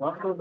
மாவட்ட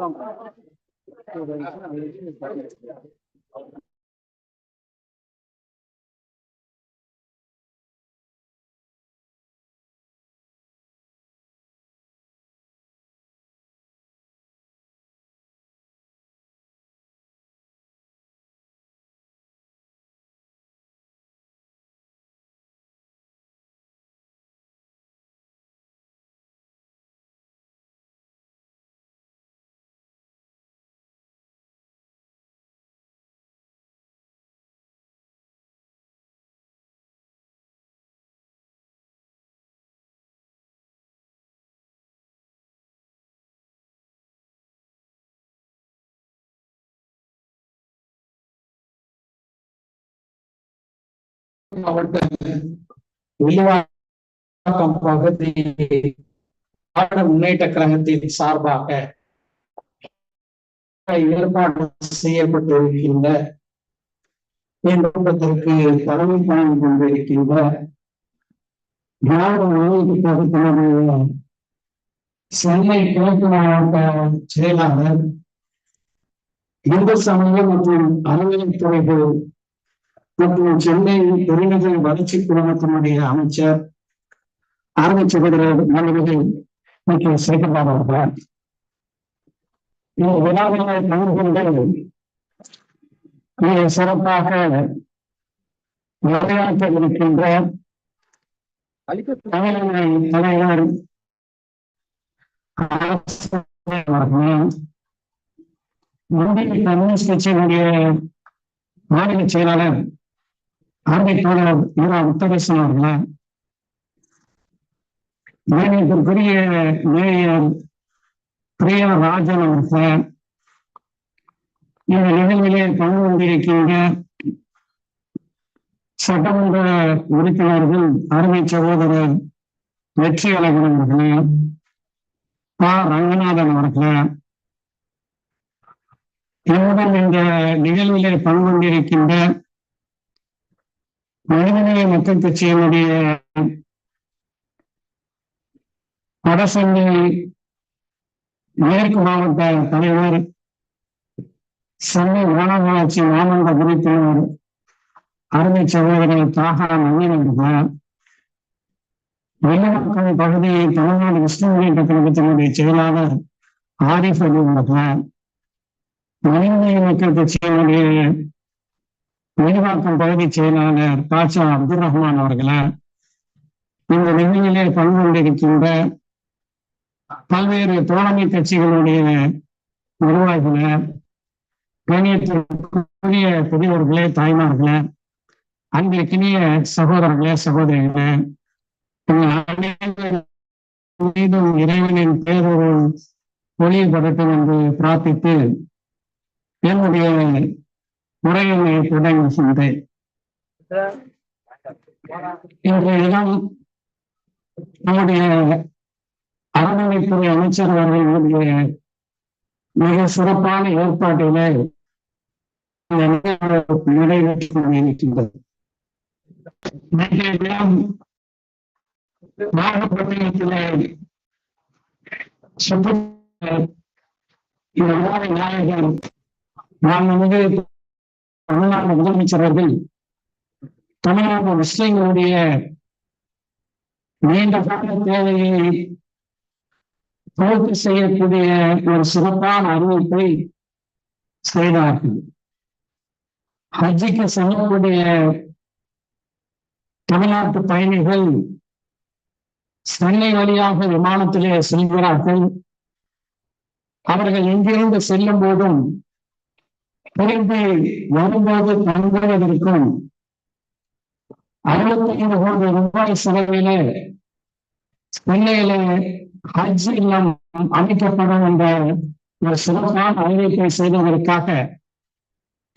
வில்லிவாக்கம் பகுதி முன்னேற்ற கழகத்தின் சார்பாக ஏற்பாடு செய்யப்பட்டிருக்கின்ற என்பதற்கு தலைமை தாங்கி கொண்டிருக்கின்ற திராவிட முன்னேற்ற கழகத்தினுடைய சென்னை கிழக்கு மாவட்ட செயலாளர் இந்து சமயம் மற்றும் அறநிலைத்துறைகள் மற்றும் சென்னை பெருநகர வளர்ச்சி குழுமத்தினுடைய அமைச்சர் ஆர்மி சகோதரர் மாணவர்கள் மற்றும் சேகர்பாபு அவர்கள் இந்த விழாவினை கலந்து கொண்டு மிக சிறப்பாக உரையாற்ற இருக்கின்ற தமிழக தலைவர் அவர்கள் இந்திய கம்யூனிஸ்ட் கட்சியினுடைய மாநில செயலாளர் ஆர்மி தோழர் ஈரா உத்தரேசன் அவர்கள். மாநிலத்திற்குரிய மேயர் பிரியா ராஜன் அவர்கள்? இந்த நிகழ்விலே பங்கு கொண்டிருக்கின்ற சட்டமன்ற உறுப்பினர்கள் அருமை சகோதரர் வெற்றி அழகன் அவர்களே பா. ரங்கநாதன் அவர்களே. என்னுடன் இந்த நிகழ்விலே பங்கு கொண்டிருக்கின்ற மனிதநேய மக்கள் கட்சியினுடைய வடசென்னை மேற்கு மாவட்ட தலைவர் சென்னை மாநகராட்சி மாமன்ற உறுப்பினர் அருமை சகோதரர் தாகா நவீனவர்கள் அவர்கள் வெள்ளமக்கள் பகுதி தமிழ்நாடு முஸ்லிம் முன்னேற்ற கழகத்தினுடைய செயலாளர் ஆரிஃப் அலி அவர்கள் மனிதநேய மக்கள் கட்சியினுடைய விரிவாக்கம் பகுதி செயலாளர் பாட்சா அப்துல் ரஹ்மான் அவர்களே இந்த நிகழ்ச்சியிலே பங்கு கொண்டிருக்கின்ற பல்வேறு தோழமை கட்சிகளுடைய நிர்வாகிகளே கணியத்திற்குரிய பெரியவர்களே தாய்மார்களே அன்பிற்கினிய சகோதரர்களே சகோதரிகளே மீதும் இறைவனின் பேரொருள் ஒளிபடட்டும் என்று பிரார்த்தித்து என்னுடைய உரையினை தொடங்குகின்றேன் இன்றைய தினம் நம்முடைய அறநிலைத்துறை அமைச்சர் அவர்களுடைய மிக சிறப்பான ஏற்பாட்டிலே இந்த கொண்டிருக்கின்றது நாகப்பட்டினத்திலே சுப்ரீம் நாயகர் நான் நாயகர் தமிழ்நாடு முதலமைச்சர் அவர்கள் தமிழ்நாடு முஸ்லிம்களுடைய நீண்ட கால தேவையை பூர்த்தி செய்யக்கூடிய ஒரு சிறப்பான அறிவிப்பை செய்தார்கள். ஹஜ்ஜிக்கு செல்லக்கூடிய தமிழ்நாட்டு பயணிகள் சென்னை வழியாக விமானத்திலே செல்கிறார்கள். அவர்கள் எங்கிருந்து செல்லும் போதும் திரும்பி வரும்போது தங்குவதற்கும் அறுபத்தி ஐந்து கோடி ரூபாய் செலவிலே சென்னையிலே ஹஜ் இல்லம் அமைக்கப்படும் என்ற ஒரு சிறப்பான அறிவிப்பை செய்ததற்காக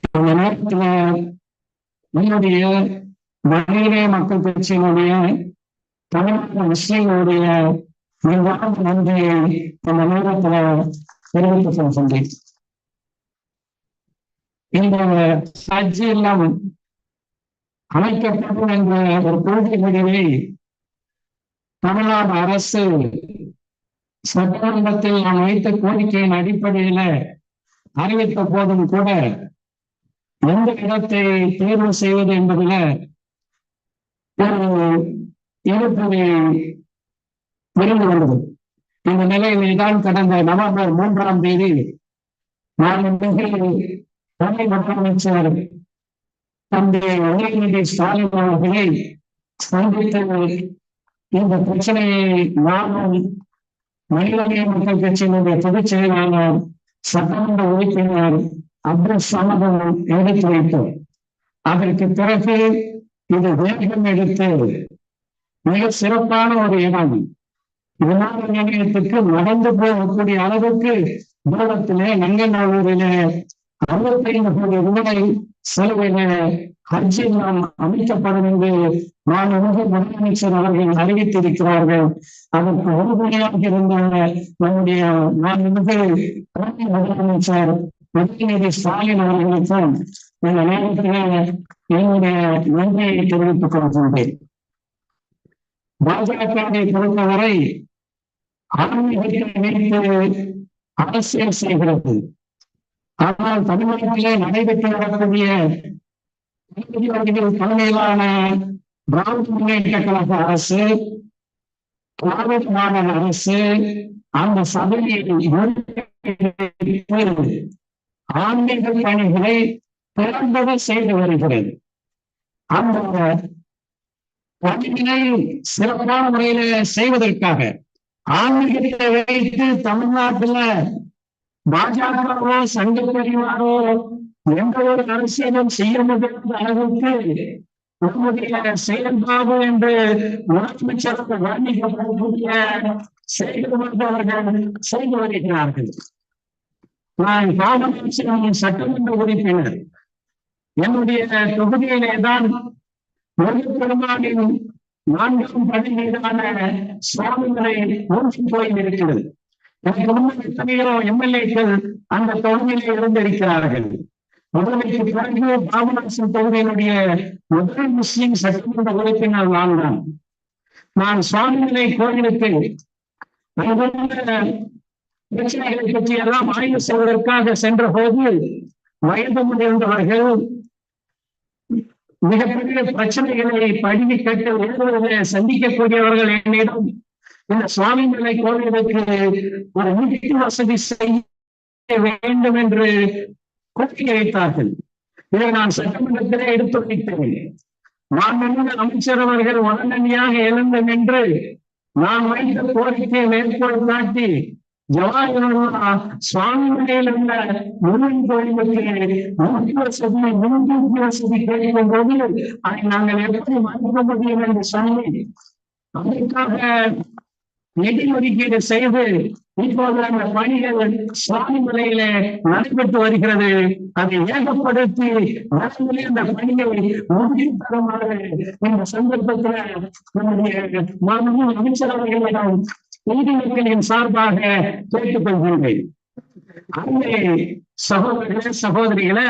இந்த நேரத்தில் என்னுடைய மனிதே மக்கள் கட்சியினுடைய தமிழ்நாடு முஸ்லீம்களுடைய நிர்வாக நன்றியை அந்த நேரத்தில் தெரிவித்துக் கொள்கின்றேன். இந்த ஹஜ் எல்லாம் அமைக்கப்படும் என்ற ஒரு கொள்கை முடிவை தமிழ்நாடு அரசு சட்டமன்றத்தில் நான் வைத்த கோரிக்கையின் அடிப்படையில அறிவித்த போதும் கூட எந்த இடத்தை தேர்வு செய்வது என்பதில் ஒரு இழுப்பதை இருந்து கொண்டது. இந்த நிலையில்தான் கடந்த நவம்பர் மூன்றாம் தேதி நான் தமிழ் முதலமைச்சர் தந்தை உதயநிதி ஸ்டாலின் அவர்களை சந்தித்து இந்த பிரச்சனையை நானும் மனிதநேய மக்கள் கட்சியினுடைய பொதுச் செயலாளர் சட்டமன்ற உறுப்பினர் அப்துல் சமதம் எடுத்து வைத்தோம். அதற்கு பிறகு இது வேகம் எடுத்து மிக சிறப்பான ஒரு இடம். விமான நிலையத்துக்கு நடந்து போகக்கூடிய அளவுக்கு தூரத்திலே நங்கநல்லூரிலே அறுபத்தைந்து கோடி ரூபாய் செலவில ஹஜ் நாம் அமைக்கப்படும் என்று மாண்புமிகு முதலமைச்சர் அவர்கள் அறிவித்திருக்கிறார்கள். அதற்கு உறுதுணையாக இருந்தாங்க நம்முடைய மாண்புமிகு துணை முதலமைச்சர் உதயநிதி ஸ்டாலின் அவர்களுக்கும் இந்த நேரத்தில் என்னுடைய நன்றியை தெரிவித்துக் கொள்கின்றேன். பாஜகவை பொறுத்தவரை ஆன்மீகத்தை வைத்து அரசியல் செய்கிறது. ஆனால் தமிழகத்திலே நடைபெற்று வரக்கூடிய தலைமையிலான திராவிட முன்னேற்ற கழக அரசு திராவிட மாநில அரசு அந்த சபையில் ஆன்மீக பணிகளை திறம்பட செய்து வருகிறது. அந்த பணிகளை சிறப்பான முறையில செய்வதற்காக ஆன்மீகத்தை வைத்து தமிழ்நாட்டுல பாஜகவோ சங்க பிரிவாரோ எந்த ஒரு அரசியலும் செய்ய முடியாத அளவுக்கு நம்முடைய செயல்பாடு என்று முதலமைச்சர் வர்ணிக்கப்படக்கூடிய செயல்பாடு அவர்கள் செய்து வருகிறார்கள். நான் காமராஜ் சட்டமன்ற உறுப்பினர். என்னுடைய தொகுதியிலே தான் பெருமானின் நான்காம் பதவியிலான மீதான சுவாமிகளை மூன்று போய் இருக்கிறது எனக்கு எத்தனையோ எம்எல்ஏக்கள் அந்த தொகுதியிலே இருந்திருக்கிறார்கள் முதலமைச்சர் பிறகு பாபநாசன் தொகுதியினுடைய முதல் முஸ்லிம் சட்டமன்ற உறுப்பினர் நான் தான் நான் சுவாமிநிலை கோயிலுக்கு பிரச்சனைகளை பற்றி எல்லாம் ஆய்வு செய்வதற்காக சென்ற போது வயது முதிர்ந்தவர்கள் மிகப்பெரிய பிரச்சனைகளை படுகி கேட்டு எழுதுவதை சந்திக்கக்கூடியவர்கள் என்னிடம் இந்த சுவாமி நிலை கோவிலுக்கு ஒரு வீட்டு வசதி செய்ய வேண்டும் என்று கோரிக்கை வைத்தார்கள் இதை நான் சட்டமன்றத்திலே எடுத்து வைத்தேன் நான் அமைச்சர் அவர்கள் உடனடியாக எழுந்தம் என்று நான் வைத்த கோரிக்கையை மேற்கோள் காட்டி ஜவஹர்லால் சுவாமி நிலையில் உள்ள முருகன் கோயிலுக்கு முக்கிய வசதி முன்கூட்டி வசதி கேட்கும் போது அதை நாங்கள் எப்படி மறுக்க முடியும்? என்று சொல்லி அதற்காக நிதி செய்து இப்போது அந்த பணிகள் சுவாமி முறையில நடைபெற்று வருகிறது. அதை ஏகப்படுத்தி விரைவில் இந்த பணியை முடிவு தருமாறு இந்த சந்தர்ப்பத்துல நம்முடைய மாநில அமைச்சர் அவர்களிடம் நீதிமன்றங்களின் சார்பாக கேட்டுக் கொள்கின்றேன். அங்கே சகோதரர்களே சகோதரிகளே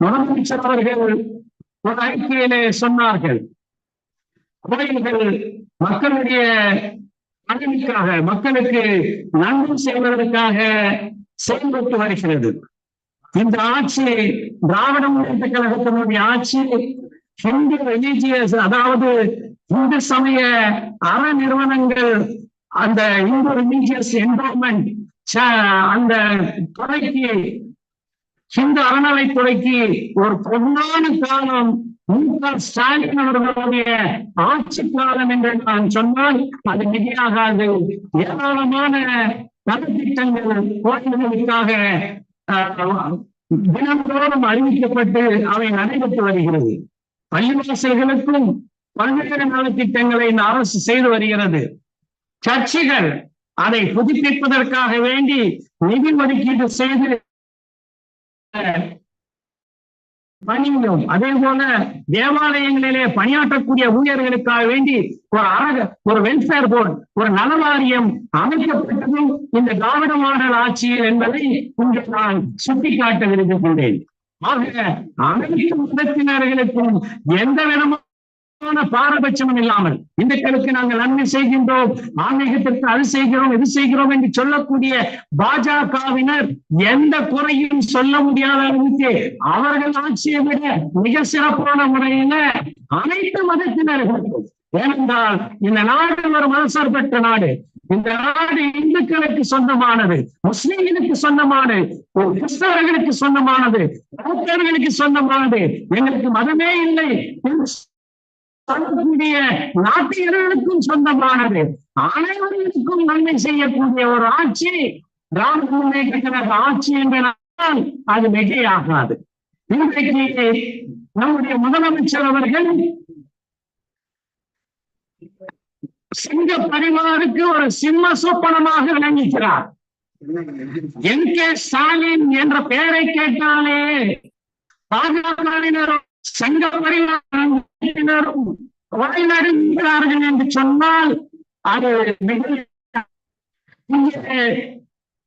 முதலமைச்சர் அவர்கள் ஒரு அறிக்கையிலே சொன்னார்கள். கோயில்கள் மக்களுடைய நன்மைக்காக மக்களுக்கு நன்மை செய்வதற்காக செயல்பட்டு வருகிறது. இந்த ஆட்சி திராவிட முன்னேற்ற கழகத்தினுடைய ஆட்சி ஹிந்து ரிலீஜியஸ் அதாவது இந்து சமய அற நிறுவனங்கள் அந்த இந்து ரிலீஜியஸ் என்வரன்மெண்ட் அந்த துறைக்கு ஹிந்து அறநிலைத்துறைக்கு ஒரு பொன்னான காலம் ஸ்டாலின் அவர்களுடைய ஆட்சி காலம் என்று நான் சொன்னால் அது மிகையாகாது ஏராளமான நலத்திட்டங்கள் கோயில்களுக்காக தினந்தோறும் அறிவிக்கப்பட்டு அவை நடைபெற்று வருகிறது. பள்ளிவாசல்களுக்கும் பல்வேறு நலத்திட்டங்களை இந்த அரசு செய்து வருகிறது. சர்ச்சைகள் அதை புதுப்பிப்பதற்காக வேண்டி நிதி ஒதுக்கீடு செய்து பணியும் அதே போல தேவாலயங்களிலே பணியாற்றக்கூடிய ஊழியர்களுக்காக வேண்டி ஒரு அழக ஒரு வெல்ஃபேர் போர்டு ஒரு நலவாரியம் அமைக்கப்பட்டதும் இந்த திராவிட மாடல் ஆட்சியில் என்பதை இங்கே நான் சுட்டிக்காட்ட விரும்புகின்றேன். ஆக அனைத்து மதத்தினர்களுக்கும் எந்த விதமான பாரபட்சமும் இல்லாமல் இந்துக்களுக்கு நாங்கள் நன்மை செய்கின்றோம் ஆன்மீகத்திற்கு அது செய்கிறோம் இது செய்கிறோம் என்று சொல்லக்கூடிய பாஜகவினர் எந்த குறையும் சொல்ல முடியாத அளவுக்கு அவர்கள் ஆட்சியை விட மிக சிறப்பான முறையில அனைத்து மதத்தினர்களுக்கும் ஏனென்றால் இந்த நாடு ஒரு மதசார்பற்ற நாடு. இந்த நாடு இந்துக்களுக்கு சொந்தமானது முஸ்லிம்களுக்கு சொந்தமானது கிறிஸ்தவர்களுக்கு சொந்தமானது பௌத்தர்களுக்கு சொந்தமானது. எங்களுக்கு மதமே இல்லை. என்று சொல்லக்கூடிய சொந்தமானது. அனைவருக்கும் நன்மை செய்யக்கூடிய ஒரு ஆட்சி திராவிட முன்னேற்ற கழக ஆட்சி என்றால் அது மிகையாகாது இன்றைக்கு நம்முடைய முதலமைச்சர் அவர்கள் சிங்க பரிவாருக்கு ஒரு சிம்ம சொப்பனமாக விளங்குகிறார். என் கே ஸ்டாலின் என்ற பெயரை கேட்டாலே பாஜகவினரும் சங்க பரிவாரினரும் வழிநடுகிறார்கள் என்று சொன்னால் அது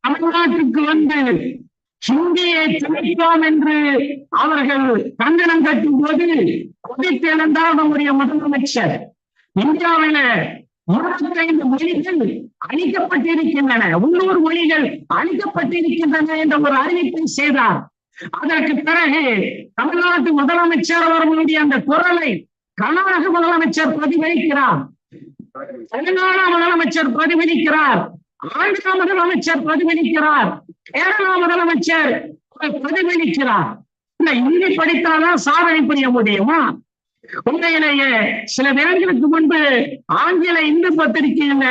தமிழ்நாட்டுக்கு வந்து ஹிந்தியை திணிப்போம் என்று அவர்கள் கண்டனம் கட்டும் போது கொதித்தெழுந்தால் நம்முடைய முதலமைச்சர். இந்தியாவில இருபத்தைந்து மொழிகள் அழிக்கப்பட்டிருக்கின்றன. உள்ளூர் மொழிகள் அழிக்கப்பட்டிருக்கின்றன என்ற ஒரு அறிவிப்பை செய்தார். அதற்கு பிறகு தமிழ்நாட்டு முதலமைச்சர் அவர்களுடைய அந்த குரலை கர்நாடக முதலமைச்சர் பிரதிபலிக்கிறார். தெலுங்கானா முதலமைச்சர் பிரதிபலிக்கிறார். ஆந்திரா முதலமைச்சர் பிரதிபலிக்கிறார். கேரளா முதலமைச்சர் பிரதிபலிக்கிறார். இல்ல இந்தி படித்தாதான் சாதனை புரிய முடியுமா? உண்மையிலேயே சில நேரங்களுக்கு முன்பு ஆங்கில இந்து பத்திரிகையில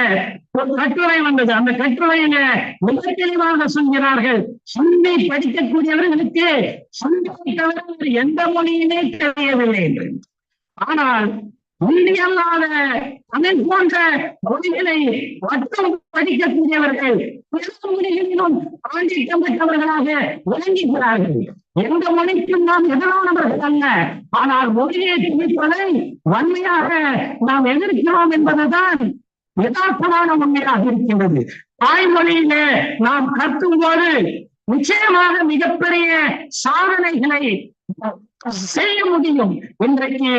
ஒரு கட்டுரை வந்தது. அந்த கட்டுரையில மிக தெளிவாக சொல்கிறார்கள் ஹிந்தி படிக்கக்கூடியவர்களுக்கு ஹிந்தி தவிர எந்த மொழியுமே தெரியவில்லை என்று. ஆனால் ஹிந்தி தமிழ் போன்ற மொழிகளை மட்டும் படிக்கக்கூடியவர்கள் பிற மொழிகளிலும் ஆண்டிக்கம் பெற்றவர்களாக விளங்குகிறார்கள். எந்த மொழிக்கும் நாம் எதிரானவர்கள் அல்ல. ஆனால் மொழியை திணிப்பதை வன்மையாக நாம் எதிர்க்கிறோம் என்பதுதான் யதார்த்தமான உண்மையாக இருக்கின்றது தாய்மொழியிலே நாம் கற்கும் போது நிச்சயமாக மிகப்பெரிய சாதனைகளை செய்ய முடியும். இன்றைக்கு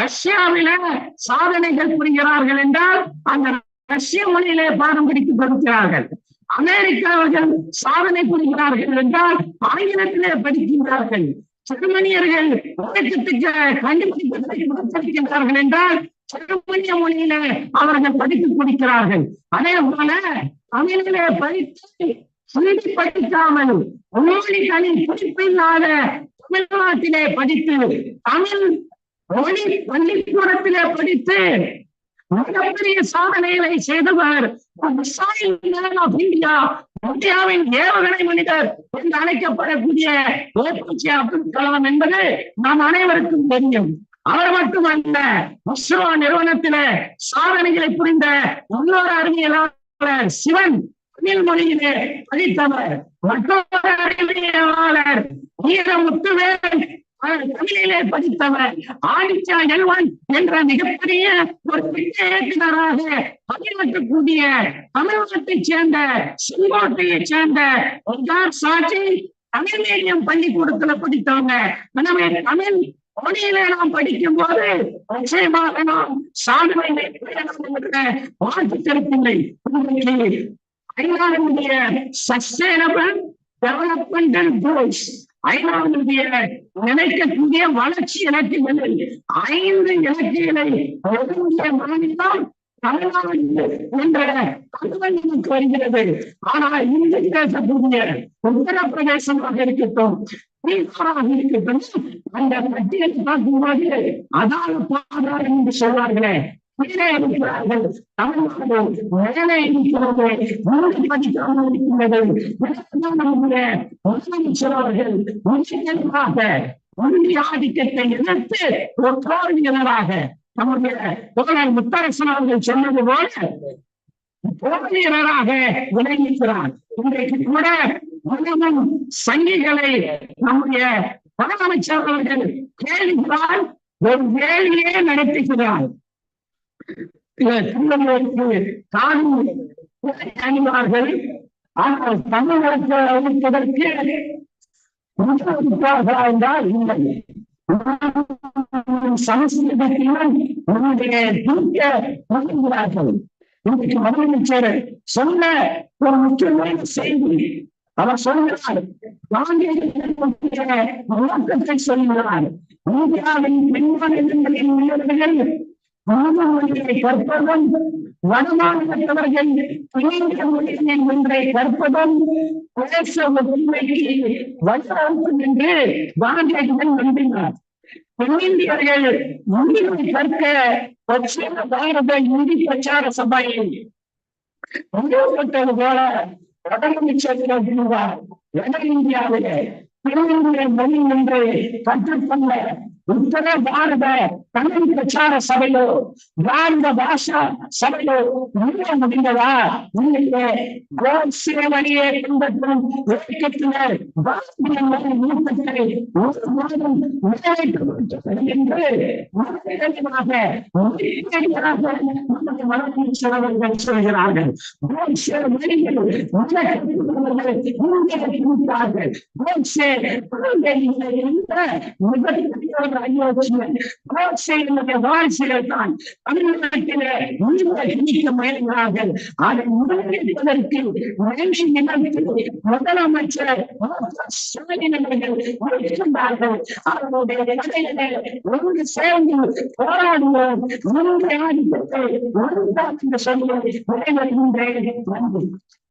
ரஷ்யாவில சாதனைகள் புரிகிறார்கள் என்றால் அந்த ரஷ்ய மொழியிலே பாடம் பிடித்து கொடுக்கிறார்கள் அமெரிக்காவர்கள் சாதனை புரிகிறார்கள் என்றால் ஆங்கிலத்திலே படிக்கின்றார்கள். ஜெர்மனியர்கள் உலகத்துக்கு கண்டுபிடிப்பதை என்றால் ஜெர்மனிய மொழியில அவர்கள் படித்து கொடுக்கிறார்கள். அதே போல தமிழிலே படித்து ஹிந்தி படிக்காமல் மொழி தனி படிப்பில்லாத தமிழ்நாட்டிலே படித்து தமிழ் மொழி பள்ளிக்கூடத்திலே படித்து மிகப்பெரிய சாதனைகளை செய்தவர் இந்தியா இந்தியாவின் ஏவுகணை மனிதர் என்று அழைக்கப்படக்கூடிய ஏபிஜே அப்துல் கலாம் என்பது நாம் அனைவருக்கும் தெரியும். அவர் மட்டுமல்ல இஸ்ரோ நிறுவனத்தில சாதனைகளை புரிந்த இன்னொரு அறிவியலாளர் சிவன் தமிழ் படித்தவர் மற்றொரு அறிவியலாளர் தமிழிலே படித்தவர் ஆதித்யா எல்வன் என்ற மிகப்பெரிய ஒரு இயக்குனராக பணியாற்றக்கூடிய தமிழ்நாட்டைச் சேர்ந்த செங்கோட்டையைச் சேர்ந்த சாட்சி தமிழ் மீடியம் பள்ளிக்கூடத்துல படித்தவங்க. எனவே தமிழ் மொழியில நாம் படிக்கும் போது நிச்சயமாக நாம் சாதனை வாழ்த்திருக்கின்றை ஐநாவுடைய சஸ்டைனபிள் டெவலப்மெண்டல் கோல்ஸ் ஐநாவுடைய நினைக்கக்கூடிய வளர்ச்சி இலக்குகள் ஐந்து இலக்குகளை ஒருங்கிய மாநிலம் தமிழ்நாடு என்ற தகவல் நமக்கு வருகிறது. ஆனால் இன்று பேசக்கூடிய உத்தரப்பிரதேசமாக இருக்கட்டும் பீகாராக இருக்கட்டும் அந்த பட்டியலை பார்க்கும்போது அதால பாதார் என்று சொல்வார்களே. கீழே இருக்கிறார்கள் தமிழ்நாடு மேலே இருக்கிறது மூன்று படிக்காமல் இருக்கின்றது நம்முடைய முதலமைச்சர் அவர்கள் முக்கியமாக இந்திய ஆதிக்கத்தை எதிர்த்து ஒரு போர்வீரராக நம்முடைய தோழர் முத்தரசன் அவர்கள் சொன்னது போல போர்வீரராக விளங்குகிறார் இன்றைக்கு கூட உலகம் சங்கிகளை நம்முடைய முதலமைச்சர் அவர்கள் கேள்விகளால் ஒரு வேலையே நடத்துகிறார். திருவள்ளுவருக்கு காணும் அணிவார்கள் ஆனால் தமிழகத்தை அழிப்பதற்கு விட்டார்களா என்றால் இல்லை. சமஸ்கிருதத்திலும் நம்முடைய இன்றைக்கு முதலமைச்சர் சொன்ன ஒரு முக்கியமான செய்தி அவர் சொல்கிறார் காந்தியடிகளுடைய நோக்கத்தை சொல்கிறார். இந்தியாவின் பெண்மாநிலங்களின் உள்ளவர்கள் மாணவர்களை கற்பதும் வடமாநிலத்தவர்கள் ஒன்றை கற்பதும் பேச உண்மைக்கு வழிவகுக்கும் என்று காந்தியடிகள் நம்பினார். தென்னிந்தியர்கள் மொழியை கற்க பச்சை பாரத இந்தி பிரச்சார சபையில் நிறுவப்பட்டது போல முதலமைச்சர் வட இந்தியாவிலே தென்னிந்திய மொழி என்று கற்றுக்கொள்ள உத்தர பாரத தமிழ் பிரச்சார சபையோ பாரத பாஷா சபையோ முடிய முடிந்ததா உண்மையிலே கோட்சேவனையே பின்பற்றும் இயக்கத்தினர் பாரதிய மொழி மூத்தத்தை ஒரு மாதம் நிறைவேற்றப்பட்டது என்று மறுபடியாக மறுபடியாக நமது முதலமைச்சர் அவர்கள் சொல்கிறார்கள் கோட்சே மொழிகள் உலகத்தில் இந்திய திணித்தார்கள் கோட்சே குழந்தைகளை என்ற மிகப்பெரிய அயோக்கியன் கோட்சேயினுடைய தான் தமிழ்நாட்டிலே உயிரை முயல்கிறார்கள் அதை முன்னெடுப்பதற்கு மகிழ்ச்சி நிலத்தில் முதலமைச்சர் ஸ்டாலின் அவர்கள் இருக்கின்றார்கள் அவர்களுடைய கதையிலே ஒன்று சேர்ந்து போராடுவோம் ஒன்று ஆதிக்கத்தை ஒன்றாக சொல்லி விடைபெறுகின்றேன் நன்றி